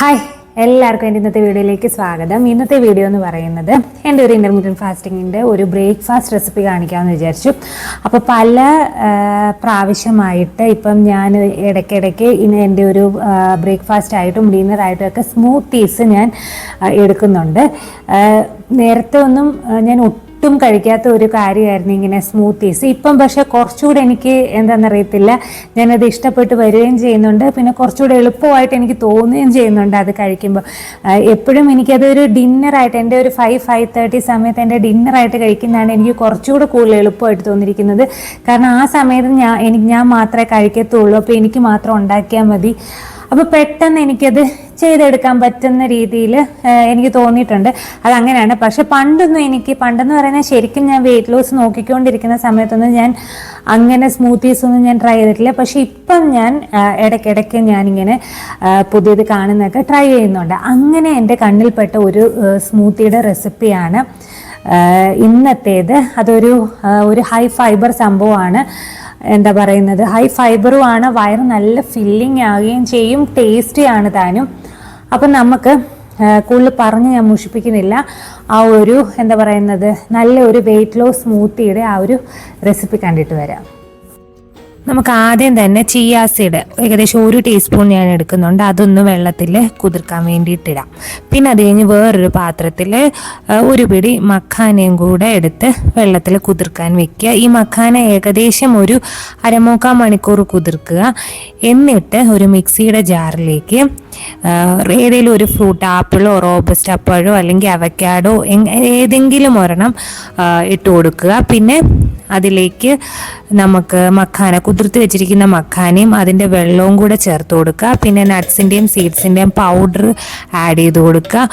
Hi എല്ലാവർക്കും എന്റെ ഇന്നത്തെ വീഡിയോയിലേക്ക് സ്വാഗതം. ഇന്നത്തെ വീഡിയോ എന്ന് പറയുന്നത് എന്റെ ഒരു ഇന്റർമീഡിയറ്റ് ഫാസ്റ്റിങ്ങിന്റെ ഒരു ബ്രേക്ക്ഫാസ്റ്റ് റെസിപ്പി കാണിക്കാമെന്ന് വിചാരിച്ചു. അപ്പോൾ പല പ്രാവശ്യമായിട്ട് ഇപ്പം ഞാൻ ഇടയ്ക്കിടയ്ക്ക് ഇന്ന് എന്റെ ഒരു ബ്രേക്ക്ഫാസ്റ്റ് ആയിട്ടും ഡിന്നറായിട്ടും ഒക്കെ സ്മൂത്തീസ് ഞാൻ എടുക്കുന്നുണ്ട്. നേരത്തെ ഒന്നും ഞാൻ ഒട്ടും ഒട്ടും കഴിക്കാത്ത ഒരു കാര്യമായിരുന്നു ഇങ്ങനെ സ്മൂത്തീസ് ഇപ്പം പക്ഷേ കുറച്ചുകൂടെ എനിക്ക് എന്താണെന്നറിയത്തില്ല ഞാനത് ഇഷ്ടപ്പെട്ട് വരികയും ചെയ്യുന്നുണ്ട്. പിന്നെ കുറച്ചുകൂടെ എളുപ്പമായിട്ട് എനിക്ക് തോന്നുകയും ചെയ്യുന്നുണ്ട് അത് കഴിക്കുമ്പോൾ. എപ്പോഴും എനിക്കതൊരു ഡിന്നറായിട്ട് എന്റെ ഒരു ഫൈവ് ഫൈവ് തേർട്ടി സമയത്ത് എന്റെ ഡിന്നറായിട്ട് കഴിക്കുന്നതാണ് എനിക്ക് കുറച്ചുകൂടെ കൂടുതൽ എളുപ്പമായിട്ട് തോന്നിയിരിക്കുന്നത്. കാരണം ആ സമയത്ത് ഞാൻ എനിക്ക് ഞാൻ മാത്രമേ കഴിക്കത്തുള്ളൂ. അപ്പോൾ എനിക്ക് മാത്രം ഉണ്ടാക്കിയാൽ മതി. അപ്പോൾ പെട്ടെന്ന് എനിക്കത് ചെയ്തെടുക്കാൻ പറ്റുന്ന രീതിയിൽ എനിക്ക് തോന്നിയിട്ടുണ്ട്. അത് അങ്ങനെയാണ്. പക്ഷെ പണ്ടൊന്നും എനിക്ക് പണ്ടെന്ന് പറയുന്നത് ശരിക്കും ഞാൻ വെയിറ്റ് ലോസ് നോക്കിക്കൊണ്ടിരിക്കുന്ന സമയത്തൊന്നും ഞാൻ അങ്ങനെ സ്മൂത്തീസ് ഒന്നും ഞാൻ ട്രൈ ചെയ്തിട്ടില്ല. പക്ഷെ ഇപ്പം ഞാൻ ഇടയ്ക്കിടയ്ക്ക് ഞാനിങ്ങനെ പുതിയത് കാണുന്നതൊക്കെ ട്രൈ ചെയ്യുന്നുണ്ട്. അങ്ങനെ എന്റെ കണ്ണിൽപ്പെട്ട ഒരു സ്മൂത്തിയുടെ റെസിപ്പിയാണ് ഇന്നത്തേത്. അതൊരു ഒരു ഹൈ ഫൈബർ സംഭവമാണ്. എന്താ പറയുന്നത്? ഹൈ ഫൈബറും ആണ്. വയറ് നല്ല ഫില്ലിംഗ് ആവുകയും ചെയ്യും. ടേസ്റ്റി ആണ് താനും. അപ്പം നമുക്ക് കൂടുതൽ പറഞ്ഞ് ഞാൻ മുഷിപ്പിക്കുന്നില്ല. ആ ഒരു എന്താ പറയുന്നത് നല്ല ഒരു വെയിറ്റ് ലോസ് സ്മൂത്തിയുടെ ആ ഒരു റെസിപ്പി കണ്ടിട്ട് വരാം. നമുക്ക് ആദ്യം തന്നെ ചിയാ സീഡ് ഏകദേശം ഒരു ടീസ്പൂൺ ഞാൻ എടുക്കുന്നുണ്ട്. അതൊന്ന് വെള്ളത്തിൽ കുതിർക്കാൻ വേണ്ടിയിട്ടിടാം. പിന്നെ അത് കഴിഞ്ഞ് വേറൊരു പാത്രത്തിൽ ഒരു പിടി മഖാനയും കൂടെ എടുത്ത് വെള്ളത്തിൽ കുതിർക്കാൻ വെക്കുക. ഈ മഖാന ഏകദേശം ഒരു അരമുക്കാൽ മണിക്കൂർ കുതിർക്കുക. എന്നിട്ട് ഒരു മിക്സിയുടെ ജാറിലേക്ക് ഏതെങ്കിലും ഒരു ഫ്രൂട്ട് ആപ്പിളോ റോബസ്റ്റ് അപ്പഴോ അല്ലെങ്കിൽ അവക്കാഡോ ഏതെങ്കിലും ഒരെണ്ണം ഇട്ട് കൊടുക്കുക. പിന്നെ അതിലേക്ക് നമുക്ക് മഖാന കുതിർത്ത് വെച്ചിരിക്കുന്ന മഖാനയും അതിന്റെ വെള്ളവും കൂടെ ചേർത്ത് കൊടുക്കുക. പിന്നെ നട്ട്സിന്റെയും സീഡ്സിന്റെയും പൗഡർ ആഡ് ചെയ്ത് കൊടുക്കുക.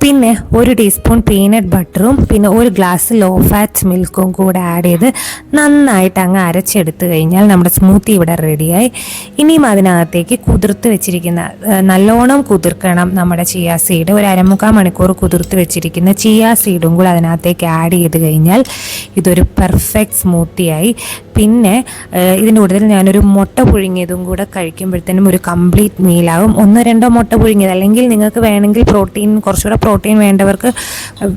പിന്നെ ഒരു ടീസ്പൂൺ പീനട്ട് ബട്ടറും പിന്നെ ഒരു ഗ്ലാസ് ലോ ഫാറ്റ് മിൽക്കും കൂടെ ആഡ് ചെയ്ത് നന്നായിട്ട് അങ്ങ് അരച്ചെടുത്തു കഴിഞ്ഞാൽ നമ്മുടെ സ്മൂത്തി ഇവിടെ റെഡിയായി ഇനിയും അതിനകത്തേക്ക് കുതിർത്ത് വെച്ചിരിക്കുന്ന നല്ലോണം കുതിർക്കണം നമ്മുടെ ചിയ സീഡ് ഒരു അരമുക്കാൽ മണിക്കൂർ കുതിർത്ത് വെച്ചിരിക്കുന്ന ചിയ സീഡും കൂടെ അതിനകത്തേക്ക് ആഡ് ചെയ്ത് കഴിഞ്ഞാൽ ഇതൊരു പെർഫെക്റ്റ് സ്മൂത്തിയായി പിന്നെ ഇതിന്റെ കൂടുതൽ ഞാനൊരു മുട്ട പുഴുങ്ങിയതും കൂടെ കഴിക്കുമ്പോഴത്തേനും ഒരു കംപ്ലീറ്റ് മീലാകും ഒന്നോ രണ്ടോ മുട്ട പുഴുങ്ങിയത് അല്ലെങ്കിൽ നിങ്ങൾക്ക് വേണമെങ്കിൽ പ്രോട്ടീൻ കുറച്ചുകൂടെ പ്രോട്ടീൻ വേണ്ടവർക്ക്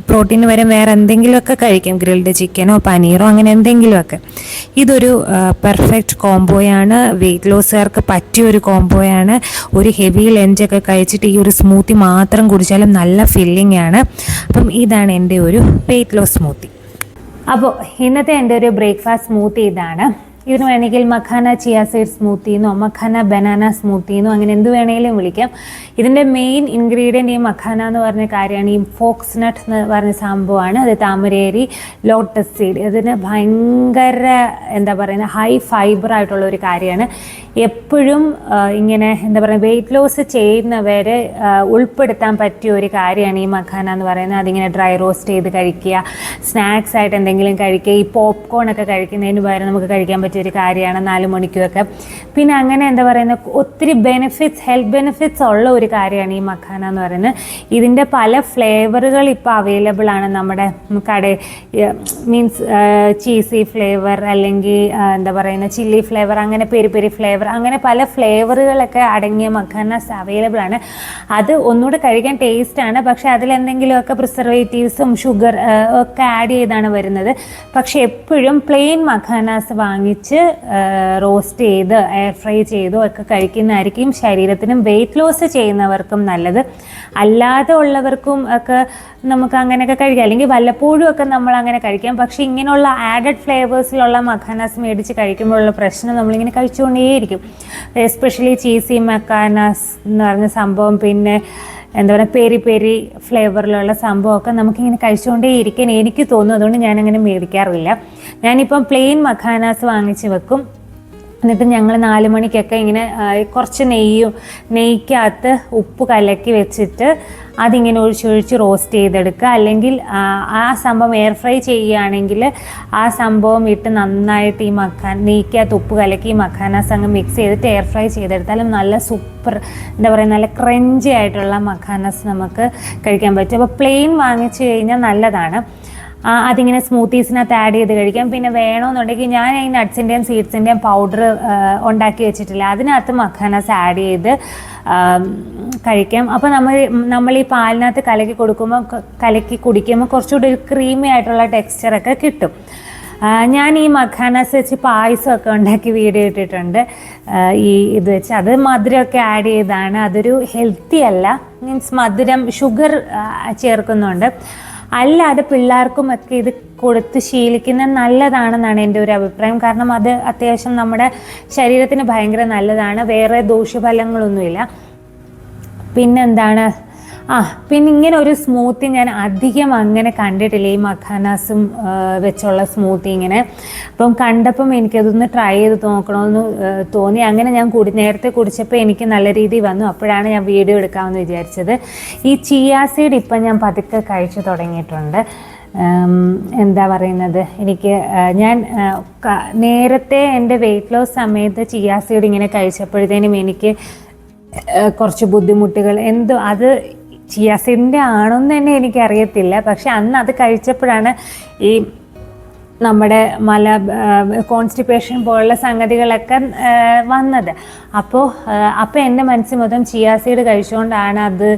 പ്രോട്ടീൻ വരെ വേറെ എന്തെങ്കിലുമൊക്കെ കഴിക്കാം. ഗ്രിൽഡ് ചിക്കനോ പനീറോ അങ്ങനെ എന്തെങ്കിലുമൊക്കെ. ഇതൊരു പെർഫെക്റ്റ് കോംബോയാണ്. വെയിറ്റ് ലോസുകാർക്ക് പറ്റിയ ഒരു കോംബോയാണ്. ഒരു ഹെവി ലഞ്ചൊക്കെ കഴിച്ചിട്ട് ഈ ഒരു സ്മൂത്തി മാത്രം കുടിച്ചാലും നല്ല ഫില്ലിംഗ് ആണ്. അപ്പം ഇതാണ് എന്റെ ഒരു വെയിറ്റ് ലോസ് സ്മൂത്തി. അപ്പോൾ ഇന്നത്തെ എന്റെ ഒരു ബ്രേക്ക്ഫാസ്റ്റ് സ്മൂത്തി ഇതാണ്. ഇതിന് വേണമെങ്കിൽ മഖാന ചിയ സീഡ് സ്മൂത്തിന്നോ മഖാന ബനാന സ്മൂത്തിന്നോ അങ്ങനെ എന്ത് വേണമെങ്കിലും വിളിക്കാം ഇതിന്റെ മെയിൻ ഇൻഗ്രീഡിയന്റ് ഈ മഖാന എന്ന് പറഞ്ഞ കാര്യമാണ് ഈ ഫോക്സ് നട്ട് എന്ന് പറഞ്ഞ സംഭവമാണ് അത് താമരേരി ലോട്ടസ് സീഡ് ഇതിന് ഭയങ്കര എന്താ പറയുന്നത് ഹൈ ഫൈബർ ആയിട്ടുള്ള ഒരു കാര്യമാണ് എപ്പോഴും ഇങ്ങനെ എന്താ പറയുക വെയിറ്റ് ലോസ് ചെയ്യുന്നവരെ ഉൾപ്പെടുത്താൻ പറ്റിയ ഒരു കാര്യമാണ് ഈ മഖാന എന്ന് പറയുന്നത് അതിങ്ങനെ ഡ്രൈ റോസ്റ്റ് ചെയ്ത് കഴിക്കുക. സ്നാക്സ് ആയിട്ട് എന്തെങ്കിലും കഴിക്കുക. ഈ പോപ്കോൺ ഒക്കെ കഴിക്കുന്നതിന് പകരം നമുക്ക് കഴിക്കാൻ പറ്റിയ ഒരു കാര്യമാണ് നാല് മണിക്കുമൊക്കെ പിന്നെ അങ്ങനെ എന്താ പറയുന്നത് ഒത്തിരി ബെനിഫിറ്റ്സ് ഹെൽത്ത് ബെനിഫിറ്റ്സ് ഉള്ള ഒരു കാര്യമാണ് ഈ മഖാന എന്ന് പറയുന്നത്. ഇതിന്റെ പല ഫ്ലേവറുകൾ ഇപ്പോൾ അവൈലബിൾ ആണ് നമ്മുടെ കട മീൻസ് ചീസി ഫ്ലേവർ അല്ലെങ്കിൽ എന്താ പറയുന്ന ചില്ലി ഫ്ലേവർ അങ്ങനെ പെരി പെരി ഫ്ലേവർ അങ്ങനെ പല ഫ്ലേവറുകളൊക്കെ അടങ്ങിയ മഖാനാസ് അവൈലബിൾ ആണ്. അത് ഒന്നുകൂടെ കഴിക്കാൻ ടേസ്റ്റാണ് പക്ഷേ അതിലെന്തെങ്കിലുമൊക്കെ പ്രിസർവേറ്റീവ്സും ഷുഗർ ഒക്കെ ആഡ് ചെയ്താണ് വരുന്നത്. പക്ഷേ എപ്പോഴും പ്ലെയിൻ മഖാനാസ് വാങ്ങിച്ച് റോസ്റ്റ് ചെയ്ത് എയർ ഫ്രൈ ചെയ്തോ ഒക്കെ കഴിക്കുന്നതായിരിക്കും ശരീരത്തിനും വെയിറ്റ് ലോസ് ചെയ്യുന്നവർക്കും നല്ലത്. അല്ലാതെ ഉള്ളവർക്കും ഒക്കെ നമുക്ക് അങ്ങനെയൊക്കെ കഴിക്കാം. അല്ലെങ്കിൽ വല്ലപ്പോഴും ഒക്കെ നമ്മൾ അങ്ങനെ കഴിക്കാം. പക്ഷേ ഇങ്ങനെയുള്ള ആഡഡ് ഫ്ലേവേഴ്സിലുള്ള മഖാനാസ് മേടിച്ച് കഴിക്കുമ്പോഴുള്ള പ്രശ്നം നമ്മളിങ്ങനെ കഴിച്ചുകൊണ്ടേയിരിക്കും. എസ്പെഷ്യലി ചീസി മക്കാനാസ് എന്ന് പറഞ്ഞ സംഭവം. പിന്നെ എന്താ പറയുക പെരി പെരി ഫ്ലേവറിലുള്ള സംഭവമൊക്കെ നമുക്കിങ്ങനെ കഴിച്ചുകൊണ്ടേ ഇരിക്കാൻ എനിക്ക് തോന്നും അതുകൊണ്ട് ഞാനങ്ങനെ മേടിക്കാറില്ല. ഞാനിപ്പം പ്ലെയിൻ മഖാനാസ് വാങ്ങിച്ച് വെക്കും. എന്നിട്ട് ഞങ്ങൾ നാല് മണിക്കൊക്കെ ഇങ്ങനെ കുറച്ച് നെയ്യും നെയ്ക്കകത്ത് ഉപ്പ് കലക്കി വെച്ചിട്ട് അതിങ്ങനെ ഒഴിച്ചൊഴിച്ച് റോസ്റ്റ് ചെയ്തെടുക്കുക. അല്ലെങ്കിൽ ആ, സംഭവം എയർ ഫ്രൈ ചെയ്യുകയാണെങ്കിൽ ആ സംഭവം ഇട്ട് നന്നായിട്ട് ഈ മഖാൻ നെയ്ക്കകത്ത് ഉപ്പ് കലക്കി ഈ മഖാനാസ് അങ്ങ് മിക്സ് ചെയ്തിട്ട് എയർ ഫ്രൈ ചെയ്തെടുത്താലും നല്ല സൂപ്പർ എന്താ പറയുക നല്ല ക്രഞ്ചി ആയിട്ടുള്ള മഖാനാസ് നമുക്ക് കഴിക്കാൻ പറ്റും. അപ്പോൾ പ്ലെയിൻ വാങ്ങിച്ചു കഴിഞ്ഞാൽ നല്ലതാണ്. അതിങ്ങനെ സ്മൂത്തീസിനകത്ത് ആഡ് ചെയ്ത് കഴിക്കാം. പിന്നെ വേണമെന്നുണ്ടെങ്കിൽ ഞാൻ ഈ നട്ട്സിന്റെയും സീഡ്സിന്റെയും പൗഡർ ഉണ്ടാക്കി വെച്ചിട്ടില്ല. അതിനകത്ത് മഖാനസ് ആഡ് ചെയ്ത് കഴിക്കാം. അപ്പോൾ നമ്മൾ നമ്മൾ ഈ പാലിനകത്ത് കലക്കി കൊടുക്കുമ്പോൾ കലക്കി കുടിക്കുമ്പോൾ കുറച്ചുകൂടി ഒരു ക്രീമി ആയിട്ടുള്ള ടെക്സ്ചറൊക്കെ കിട്ടും. ഞാൻ ഈ മഖാനസ് വെച്ച് പായസമൊക്കെ ഉണ്ടാക്കി വീഡിയോ ഇട്ടിട്ടുണ്ട്. ഈ ഇത് വെച്ച്. അത് മധുരമൊക്കെ ആഡ് ചെയ്താണ്. അതൊരു ഹെൽത്തി അല്ല. മീൻസ് മധുരം ഷുഗർ ചേർക്കുന്നുണ്ട്. അല്ലാതെ പിള്ളേർക്കും ഒക്കെ ഇത് കൊടുത്ത് ശീലിക്കുന്നത് നല്ലതാണെന്നാണ് എന്റെ ഒരു അഭിപ്രായം. കാരണം അത് അത്യാവശ്യം നമ്മുടെ ശരീരത്തിന് ഭയങ്കര നല്ലതാണ്. വേറെ ദോഷഫലങ്ങളൊന്നുമില്ല. പിന്നെന്താണ്? ആ പിന്നെ ഇങ്ങനെ ഒരു സ്മൂത്തി ഞാൻ അധികം അങ്ങനെ കണ്ടിട്ടില്ല. ഈ മഖാനാസും വെച്ചുള്ള സ്മൂത്തി ഇങ്ങനെ. അപ്പം കണ്ടപ്പം എനിക്കതൊന്ന് ട്രൈ ചെയ്ത് നോക്കണമെന്ന് തോന്നി. അങ്ങനെ ഞാൻ കുടി നേരത്തെ കുടിച്ചപ്പോൾ എനിക്ക് നല്ല രീതിയിൽ വന്നു. അപ്പോഴാണ് ഞാൻ വീഡിയോ എടുക്കാമെന്ന് വിചാരിച്ചത്. ഈ ചിയാ സീഡ് ഇപ്പം ഞാൻ പതുക്കെ കഴിച്ചു തുടങ്ങിയിട്ടുണ്ട്. എന്താ പറയുന്നത്? എനിക്ക് ഞാൻ നേരത്തെ എന്റെ വെയിറ്റ് ലോസ് സമയത്ത് ചിയാ സീഡ് ഇങ്ങനെ കഴിച്ചപ്പോഴത്തേനും എനിക്ക് കുറച്ച് ബുദ്ധിമുട്ടുകൾ എന്തോ അത് ചിയാസിഡിന്റെ ആണെന്ന് തന്നെ എനിക്കറിയത്തില്ല. പക്ഷെ അന്ന് അത് കഴിച്ചപ്പോഴാണ് ഈ നമ്മുടെ മല കോൺസ്റ്റിപ്പേഷൻ പോലുള്ള സംഗതികളൊക്കെ വന്നത്. അപ്പോൾ അപ്പോൾ എന്റെ മനസ്സിൽ മൊത്തം ചിയാസീഡ് കഴിച്ചുകൊണ്ടാണ് അത്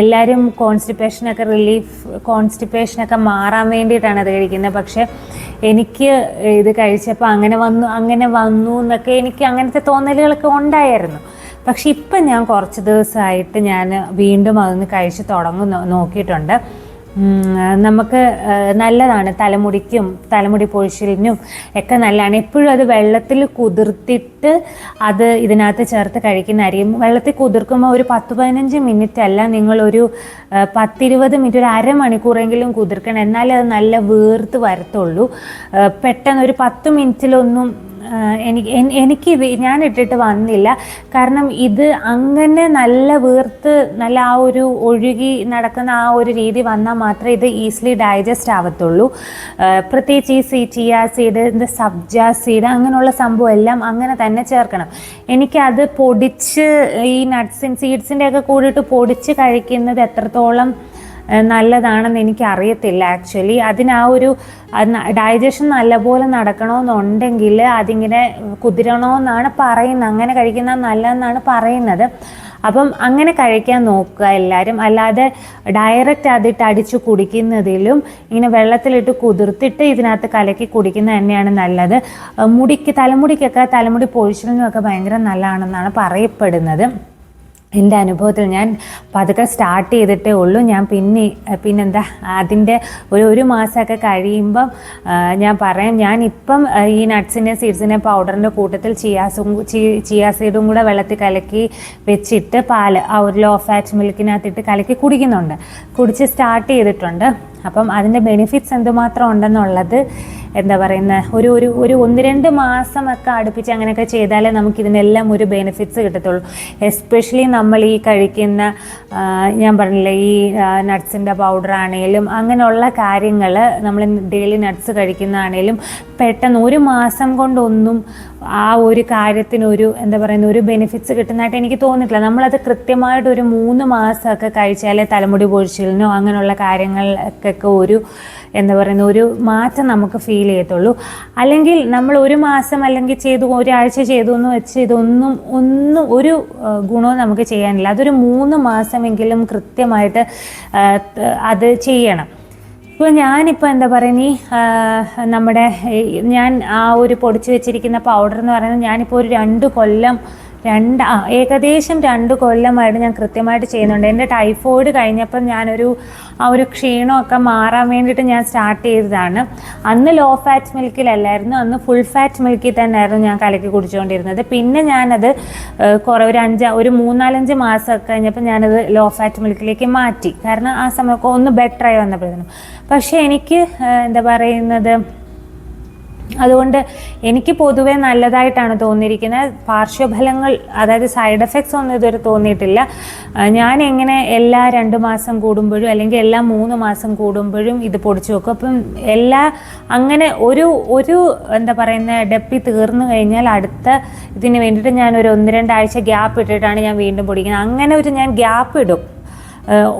എല്ലാവരും കോൺസ്റ്റിപ്പേഷനൊക്കെ റിലീഫ് കോൺസ്റ്റിപ്പേഷനൊക്കെ മാറാൻ വേണ്ടിയിട്ടാണ് അത് കഴിക്കുന്നത്. പക്ഷേ എനിക്ക് ഇത് കഴിച്ചപ്പോൾ അങ്ങനെ വന്നു അങ്ങനെ വന്നു എന്നൊക്കെ എനിക്ക് അങ്ങനത്തെ തോന്നലുകളൊക്കെ ഉണ്ടായിരുന്നു. പക്ഷെ ഇപ്പം ഞാൻ കുറച്ച് ദിവസമായിട്ട് ഞാൻ വീണ്ടും അതൊന്ന് കഴിച്ച് തുടങ്ങുന്നു നോക്കിയിട്ടുണ്ട്. നമുക്ക് നല്ലതാണ്. തലമുടിക്കും തലമുടി പൊഴിച്ചിലിനും ഒക്കെ നല്ലതാണ്. എപ്പോഴും അത് വെള്ളത്തിൽ കുതിർത്തിട്ട് അത് ഇതിനകത്ത് ചേർത്ത് കഴിക്കുന്ന കഴിക്കുന്നതായിരിക്കും വെള്ളത്തിൽ കുതിർക്കുമ്പോൾ ഒരു പത്ത് പതിനഞ്ച് മിനിറ്റ് അല്ല നിങ്ങളൊരു പത്തിരുപത് മിനിറ്റ് ഒരു അരമണിക്കൂറെങ്കിലും കുതിർക്കണം. എന്നാലേ അത് നല്ല വേർത്ത് വരത്തുള്ളൂ. പെട്ടെന്ന് ഒരു പത്ത് മിനിറ്റിലൊന്നും എനിക്ക് എനിക്ക് ഞാൻ ഇട്ടിട്ട് വന്നില്ല. കാരണം ഇത് അങ്ങനെ നല്ല വീർത്ത് നല്ല ആ ഒരു ഒഴുകി നടക്കുന്ന ആ ഒരു രീതി വന്നാൽ മാത്രമേ ഇത് ഈസിലി ഡൈജസ്റ്റ് ആവത്തുള്ളൂ. പ്രത്യേകിച്ച് ഈ സി ചിയ സീഡ് ഇത് സബ്ജ സീഡ് അങ്ങനെയുള്ള സംഭവം എല്ലാം അങ്ങനെ തന്നെ ചേർക്കണം. എനിക്കത് പൊടിച്ച് ഈ നട്ട്സിൻ സീഡ്സിന്റെ ഒക്കെ കൂടിയിട്ട് പൊടിച്ച് കഴിക്കുന്നത് എത്രത്തോളം നല്ലതാണെന്ന് എനിക്ക് അറിയത്തില്ല ആക്ച്വലി അതിന് ആ ഒരു ഡൈജഷൻ നല്ലപോലെ നടക്കണമെന്നുണ്ടെങ്കിൽ അതിങ്ങനെ കുതിരണമെന്നാണ് പറയുന്നത്. അങ്ങനെ കഴിക്കുന്നത് നല്ലതെന്നാണ് പറയുന്നത്. അപ്പം അങ്ങനെ കഴിക്കാൻ നോക്കുക എല്ലാവരും. അല്ലാതെ ഡയറക്റ്റ് അതിട്ട് അടിച്ച് കുടിക്കുന്നതിലും ഇങ്ങനെ വെള്ളത്തിലിട്ട് കുതിർത്തിട്ട് ഇതിനകത്ത് കലക്കി കുടിക്കുന്നത് തന്നെയാണ് നല്ലത്. മുടിക്ക് തലമുടിക്കൊക്കെ തലമുടി പൊഴിച്ചിലിനൊക്കെ ഭയങ്കര നല്ലതാണെന്നാണ് പറയപ്പെടുന്നത്. എന്റെ അനുഭവത്തിൽ ഞാൻ പതുക്കെ സ്റ്റാർട്ട് ചെയ്തിട്ടേ ഉള്ളൂ. ഞാൻ പിന്നെ പിന്നെന്താ അതിന്റെ ഒരു ഒരു മാസമൊക്കെ കഴിയുമ്പം ഞാൻ പറയാം ഞാൻ ഇപ്പം ഈ നട്ട്സിന്റെ സീഡ്സിന്റെ പൗഡറിന്റെ കൂട്ടത്തിൽ ചിയാസും ചിയാ സീഡും കൂടെ വെള്ളത്തിൽ കലക്കി വെച്ചിട്ട് പാൽ ആ ഒരു ലോ ഫാറ്റ് മിൽക്കിനകത്തിട്ട് കലക്കി കുടിക്കുന്നുണ്ട്. കുടിച്ച് സ്റ്റാർട്ട് ചെയ്തിട്ടുണ്ട്. അപ്പം അതിന്റെ ബെനിഫിറ്റ്സ് എന്തുമാത്രം ഉണ്ടെന്നുള്ളത് എന്താ പറയുന്ന ഒരു ഒരു ഒരു ഒന്ന് രണ്ട് മാസമൊക്കെ അടുപ്പിച്ച് അങ്ങനെയൊക്കെ ചെയ്താലേ നമുക്ക് ഇതിനെല്ലാം ഒരു ബെനിഫിറ്റ്സ് കിട്ടത്തുള്ളൂ. എസ്പെഷ്യലി നമ്മൾ ഈ കഴിക്കുന്ന ഞാൻ പറഞ്ഞില്ലേ ഈ നട്ട്സിന്റെ പൗഡർ ആണെങ്കിലും അങ്ങനെയുള്ള കാര്യങ്ങൾ നമ്മൾ ഡെയിലി നട്ട്സ് കഴിക്കുന്നതാണേലും പെട്ടെന്ന് ഒരു മാസം കൊണ്ടൊന്നും ആ ഒരു കാര്യത്തിനൊരു എന്താ പറയുന്ന ഒരു ബെനിഫിറ്റ്സ് കിട്ടുന്നതായിട്ട് എനിക്ക് തോന്നിയിട്ടില്ല. നമ്മളത് കൃത്യമായിട്ട് ഒരു മൂന്ന് മാസമൊക്കെ കഴിച്ചാലേ തലമുടി പൊഴിച്ചിലിനോ അങ്ങനെയുള്ള കാര്യങ്ങൾക്കൊക്കെ ഒരു എന്താ പറയുന്ന ഒരു മാറ്റം നമുക്ക് ഫീൽ ചെയ്യത്തുള്ളൂ. അല്ലെങ്കിൽ നമ്മൾ ഒരു മാസം അല്ലെങ്കിൽ ചെയ്തു ഒരാഴ്ച ചെയ്തു എന്ന് വെച്ച് ഇതൊന്നും ഒന്നും ഒരു ഗുണവും നമുക്ക് ചെയ്യാനില്ല. അതൊരു മൂന്ന് മാസമെങ്കിലും കൃത്യമായിട്ട് അത് ചെയ്യണം. ഇപ്പോൾ ഞാനിപ്പോൾ എന്താ പറയുക ഈ നമ്മുടെ ഞാൻ ആ ഒരു പൊടിച്ച് വെച്ചിരിക്കുന്ന പൗഡർ എന്ന് പറയുന്നത് ഞാനിപ്പോൾ ഒരു രണ്ട് കൊല്ലം രണ്ട് ആ ഏകദേശം രണ്ട് കൊല്ലമായിട്ട് ഞാൻ കൃത്യമായിട്ട് ചെയ്യുന്നുണ്ട്. എന്റെ ടൈഫോയിഡ് കഴിഞ്ഞപ്പം ഞാനൊരു ആ ഒരു ക്ഷീണമൊക്കെ മാറാൻ വേണ്ടിയിട്ട് ഞാൻ സ്റ്റാർട്ട് ചെയ്തതാണ്. അന്ന് ലോ ഫാറ്റ് മിൽക്കിലല്ലായിരുന്നു അന്ന് ഫുൾ ഫാറ്റ് മിൽക്കിൽ തന്നെയായിരുന്നു ഞാൻ കലക്കി കുടിച്ചുകൊണ്ടിരുന്നത്. പിന്നെ ഞാനത് കുറേ ഒരു അഞ്ച് ഒരു മൂന്നാലഞ്ച് മാസമൊക്കെ കഴിഞ്ഞപ്പോൾ ഞാനത് ലോ ഫാറ്റ് മിൽക്കിലേക്ക് മാറ്റി. കാരണം ആ സമയമൊക്കെ ഒന്ന് ബെറ്ററായി വന്നപ്പോഴത്തേനും പക്ഷേ എനിക്ക് എന്താ പറയുന്നത് അതുകൊണ്ട് എനിക്ക് പൊതുവെ നല്ലതായിട്ടാണ് തോന്നിയിരിക്കുന്നത്. പാർശ്വഫലങ്ങൾ അതായത് സൈഡ് എഫക്ട്സ് ഒന്നും ഇതുവരെ തോന്നിയിട്ടില്ല. ഞാൻ എങ്ങനെ എല്ലാ രണ്ട് മാസം കൂടുമ്പോഴും അല്ലെങ്കിൽ എല്ലാ മൂന്ന് മാസം കൂടുമ്പോഴും ഇത് പൊടിച്ചു വെക്കും. അപ്പം എല്ലാ അങ്ങനെ ഒരു ഒരു എന്താ പറയുന്ന ഡപ്പി തീർന്നു കഴിഞ്ഞാൽ അടുത്ത ഇതിന് വേണ്ടിയിട്ട് ഞാൻ ഒരു ഒന്ന് രണ്ടാഴ്ച ഗ്യാപ്പ് ഇട്ടിട്ടാണ് ഞാൻ വീണ്ടും പൊടിക്കുന്നത്. അങ്ങനെ ഒരു ഞാൻ ഗ്യാപ്പ് ഇടും.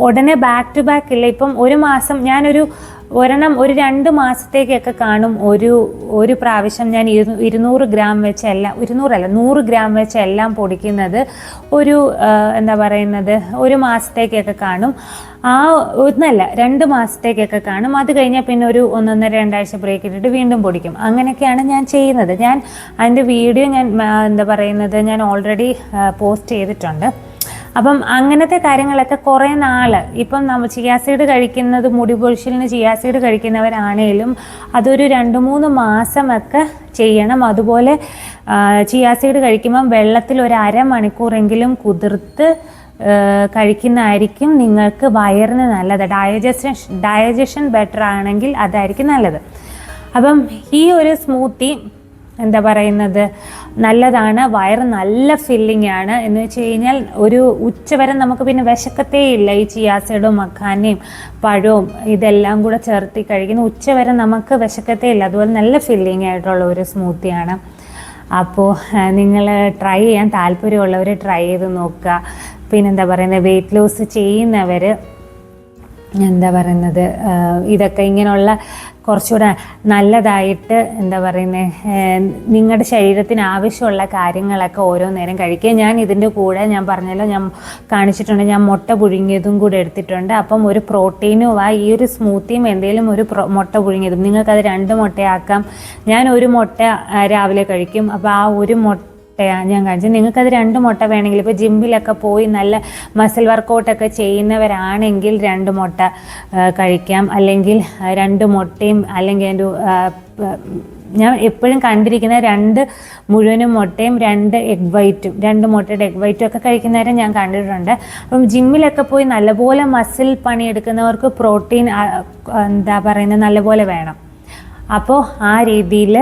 ഉടനെ ബാക്ക് ടു ബാക്ക് ഇല്ല. ഇപ്പം ഒരു മാസം ഞാനൊരു ഒരെണ്ണം ഒരു രണ്ട് മാസത്തേക്കൊക്കെ കാണും ഒരു ഒരു പ്രാവശ്യം ഞാൻ ഇരു- ഇരുന്നൂറ് ഗ്രാം വെച്ച് എല്ലാം ഇരുന്നൂറല്ല നൂറ് ഗ്രാം വെച്ച് എല്ലാം പൊടിക്കുന്നത് ഒരു എന്താ പറയുന്നത് ഒരു മാസത്തേക്കൊക്കെ കാണും. ആ ഒന്നല്ല രണ്ട് മാസത്തേക്കൊക്കെ കാണും. അത് കഴിഞ്ഞാൽ പിന്നെ ഒരു ഒന്നൊന്നര രണ്ടാഴ്ച ബ്രേക്ക് ഇട്ടിട്ട് വീണ്ടും പൊടിക്കും. അങ്ങനെയൊക്കെയാണ് ഞാൻ ചെയ്യുന്നത്. ഞാൻ അതിന്റെ വീഡിയോ ഞാൻ എന്താ പറയുന്നത് ഞാൻ ഓൾറെഡി പോസ്റ്റ് ചെയ്തിട്ടുണ്ട്. അപ്പം അങ്ങനത്തെ കാര്യങ്ങളൊക്കെ കുറേ നാൾ ഇപ്പം നമ്മൾ ചിയാസീഡ് കഴിക്കുന്നത് മുടി പൊഴിച്ചിലിന് ചിയാസീഡ് കഴിക്കുന്നവരാണേലും അതൊരു രണ്ട് മൂന്ന് മാസമൊക്കെ ചെയ്യണം. അതുപോലെ ചിയാസീഡ് കഴിക്കുമ്പം വെള്ളത്തിൽ ഒരു അരമണിക്കൂറെങ്കിലും കുതിർത്ത് കഴിക്കുന്നതായിരിക്കും നിങ്ങൾക്ക് വയറിന് നല്ലത്. ഡയജസ്റ്റൻ ഡയജഷൻ ബെറ്റർ ആണെങ്കിൽ അതായിരിക്കും നല്ലത്. അപ്പം ഈ ഒരു സ്മൂത്തി എന്താ പറയുന്നത്? നല്ലതാണ്. വയറ് നല്ല ഫില്ലിംഗ് ആണ്. എന്ന് വെച്ച് കഴിഞ്ഞാൽ ഒരു ഉച്ചവരെ നമുക്ക് പിന്നെ വിശക്കത്തേ ഇല്ല ഈ ചിയാസിഡും മഖാനയും പഴവും ഇതെല്ലാം കൂടെ ചേർത്തി കഴിക്കുന്ന ഉച്ചവരെ നമുക്ക് വിശക്കത്തേ ഇല്ല അതുപോലെ നല്ല ഫില്ലിംഗ് ആയിട്ടുള്ള ഒരു സ്മൂത്തിയാണ് അപ്പോൾ നിങ്ങൾ ട്രൈ ചെയ്യാൻ താല്പര്യമുള്ളവർ ട്രൈ ചെയ്ത് നോക്കുക. പിന്നെന്താ പറയുന്നത് വെയിറ്റ് ലോസ് ചെയ്യുന്നവർ എന്താ പറയുന്നത് ഇതൊക്കെ ഇങ്ങനെയുള്ള കുറച്ചുകൂടെ നല്ലതായിട്ട് എന്താ പറയുന്നത് നിങ്ങളുടെ ശരീരത്തിന് ആവശ്യമുള്ള കാര്യങ്ങളൊക്കെ ഓരോ നേരം കഴിക്കുക. ഞാൻ ഇതിന്റെ കൂടെ ഞാൻ പറഞ്ഞല്ലോ ഞാൻ കാണിച്ചിട്ടുണ്ട് ഞാൻ മുട്ട പുഴുങ്ങിയതും കൂടെ എടുത്തിട്ടുണ്ട്. അപ്പം ഒരു പ്രോട്ടീനും ആ ഈ ഒരു സ്മൂത്തിയും എന്തെങ്കിലും ഒരു മുട്ട പുഴുങ്ങിയതും നിങ്ങൾക്കത് രണ്ട് മുട്ടയാക്കാം. ഞാൻ ഒരു മുട്ട രാവിലെ കഴിക്കും. അപ്പോൾ ആ ഒരു മുട്ട ഞാൻ കാണിച്ചത്. നിങ്ങൾക്കത് രണ്ട് മുട്ട വേണമെങ്കിൽ ഇപ്പോൾ ജിമ്മിലൊക്കെ പോയി നല്ല മസിൽ വർക്കൗട്ടൊക്കെ ചെയ്യുന്നവരാണെങ്കിൽ രണ്ട് മുട്ട കഴിക്കാം. അല്ലെങ്കിൽ രണ്ട് മുട്ടയും അല്ലെങ്കിൽ ഒരു ഞാൻ എപ്പോഴും കണ്ടിരിക്കുന്ന രണ്ട് മുഴുവനും മുട്ടയും രണ്ട് എഗ് വൈറ്റും രണ്ട് മുട്ടയുടെ എഗ് വൈറ്റും ഒക്കെ കഴിക്കുന്നവരെ ഞാൻ കണ്ടിട്ടുണ്ട്. അപ്പം ജിമ്മിലൊക്കെ പോയി നല്ലപോലെ മസിൽ പണിയെടുക്കുന്നവർക്ക് പ്രോട്ടീൻ എന്താ പറയുന്നത് നല്ലപോലെ വേണം. അപ്പോൾ ആ രീതിയിൽ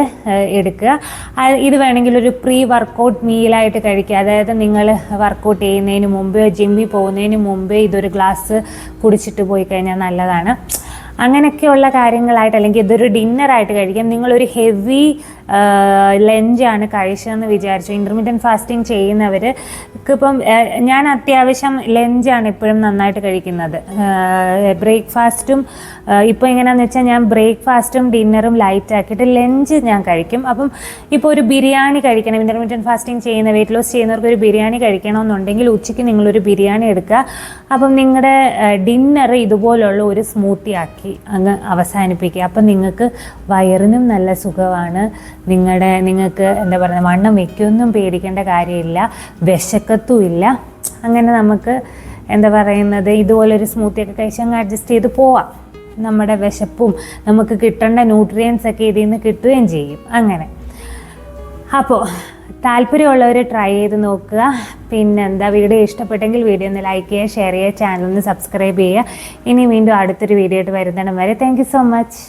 എടുക്കുക. ഇത് വേണമെങ്കിൽ ഒരു പ്രീ വർക്കൗട്ട് മീലായിട്ട് കഴിക്കുക. അതായത് നിങ്ങൾ വർക്കൗട്ട് ചെയ്യുന്നതിന് മുമ്പേ ജിമ്മിൽ പോകുന്നതിന് മുമ്പേ ഇതൊരു ഗ്ലാസ് കുടിച്ചിട്ട് പോയി കഴിഞ്ഞാൽ നല്ലതാണ്. അങ്ങനെയൊക്കെയുള്ള കാര്യങ്ങളായിട്ട് അല്ലെങ്കിൽ ഇതൊരു ഡിന്നറായിട്ട് കഴിക്കാം. നിങ്ങളൊരു ഹെവി ലഞ്ചാണ് കഴിച്ചതെന്ന് വിചാരിച്ചു. ഇന്റർമീഡിയൻ ഫാസ്റ്റിംഗ് ചെയ്യുന്നവർക്ക് ഇപ്പം ഞാൻ അത്യാവശ്യം ലഞ്ചാണ് ഇപ്പോഴും നന്നായിട്ട് കഴിക്കുന്നത്. ബ്രേക്ക്ഫാസ്റ്റും ഇപ്പോൾ എങ്ങനെയാണെന്ന് വെച്ചാൽ ഞാൻ ബ്രേക്ക്ഫാസ്റ്റും ഡിന്നറും ലൈറ്റ് ആക്കിയിട്ട് ലഞ്ച് ഞാൻ കഴിക്കും. അപ്പം ഇപ്പോൾ ഒരു ബിരിയാണി കഴിക്കണം ഇന്റർമീഡിയൻ ഫാസ്റ്റിംഗ് ചെയ്യുന്ന വെയിറ്റ് ലോസ് ചെയ്യുന്നവർക്ക് ഒരു ബിരിയാണി കഴിക്കണമെന്നുണ്ടെങ്കിൽ ഉച്ചയ്ക്ക് നിങ്ങളൊരു ബിരിയാണി എടുക്കുക. അപ്പം നിങ്ങളുടെ ഡിന്നർ ഇതുപോലുള്ള ഒരു സ്മൂത്തി ആക്കി അങ്ങ് അവസാനിപ്പിക്കുക. അപ്പം നിങ്ങൾക്ക് വയറിനും നല്ല സുഖമാണ്. നിങ്ങളുടെ നിങ്ങൾക്ക് എന്താ പറയുക വണ്ണം വയ്ക്കൊന്നും പേടിക്കേണ്ട കാര്യമില്ല വിശക്കത്തും ഇല്ല അങ്ങനെ നമുക്ക് എന്താ പറയുന്നത് ഇതുപോലൊരു സ്മൂത്തിയൊക്കെ കഴിച്ച് അങ്ങ് അഡ്ജസ്റ്റ് ചെയ്ത് പോവാം. നമ്മുടെ വിശപ്പും നമുക്ക് കിട്ടേണ്ട ന്യൂട്രിയൻസ് ഒക്കെ ഇതിൽ നിന്ന് കിട്ടുകയും ചെയ്യും. അങ്ങനെ. അപ്പോൾ താല്പര്യമുള്ളവർ ട്രൈ ചെയ്ത് നോക്കുക. പിന്നെ എന്താ വീഡിയോ ഇഷ്ടപ്പെട്ടെങ്കിൽ വീഡിയോ ഒന്ന് ലൈക്ക് ചെയ്യുക ഷെയർ ചെയ്യുക ചാനൽ ഒന്ന് സബ്സ്ക്രൈബ് ചെയ്യുക. ഇനി വീണ്ടും അടുത്തൊരു വീഡിയോ ആയിട്ട് വരുന്നിടം വരെ. Thank so much